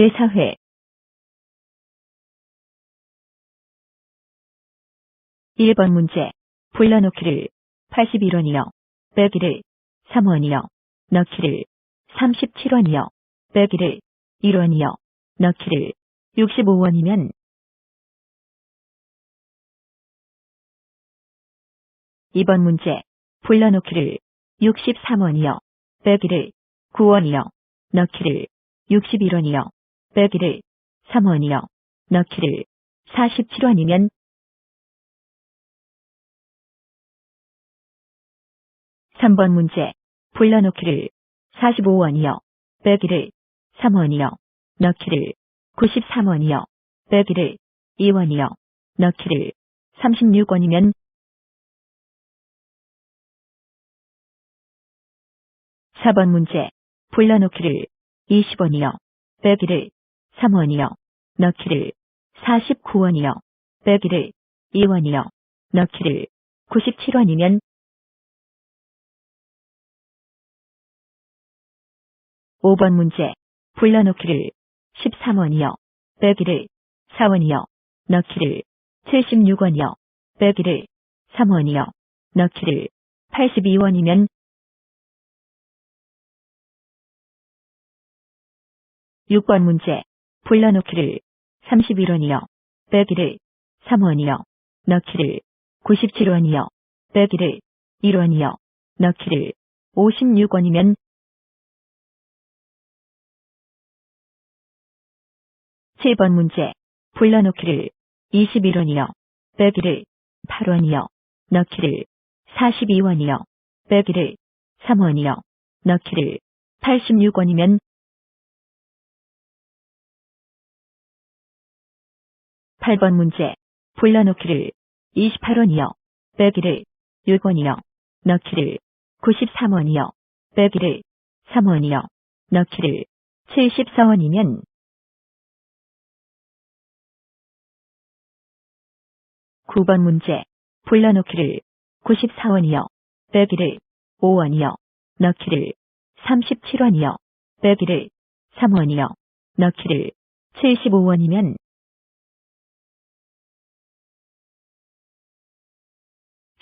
제4회 1번 문제. 불러놓기를 81원이요. 빼기를 3원이요. 넣기를 37원이요. 빼기를 1원이요. 넣기를 65원이면 2번 문제. 불러놓기를 63원이요. 빼기를 9원이요. 넣기를 61원이요. 빼기를 3원이요. 넣기를 47원이면 3번 문제. 불러놓기를 45원이요. 빼기를 3원이요. 넣기를 93원이요. 빼기를 2원이요. 넣기를 36원이면 4번 문제. 불러놓기를 20원이요. 빼기를 3원이요. 넣기를 49원이요. 빼기를 2원이요. 넣기를 97원이면 5번 문제. 불러놓기를 13원이요. 빼기를 4원이요. 넣기를 76원이요. 빼기를 3원이요. 넣기를 82원이면 6번 문제. 불러놓기를 31원이요. 빼기를 3원이요. 넣기를 97원이요. 빼기를 1원이요. 넣기를 56원이면 7번 문제. 불러놓기를 21원이요. 빼기를 8원이요. 넣기를 42원이요. 빼기를 3원이요. 넣기를 86원이면 8번 문제. 불러놓기를 28원이요. 빼기를 6원이요. 넣기를 93원이요. 빼기를 3원이요. 넣기를 74원이면 9번 문제. 불러놓기를 94원이요. 빼기를 5원이요. 넣기를 37원이요. 빼기를 3원이요. 넣기를 75원이면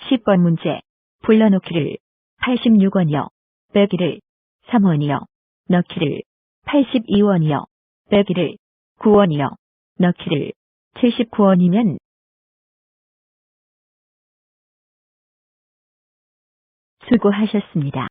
10번 문제. 불러놓기를 86원이요. 빼기를 3원이요. 넣기를 82원이요. 빼기를 9원이요. 넣기를 79원이면 수고하셨습니다.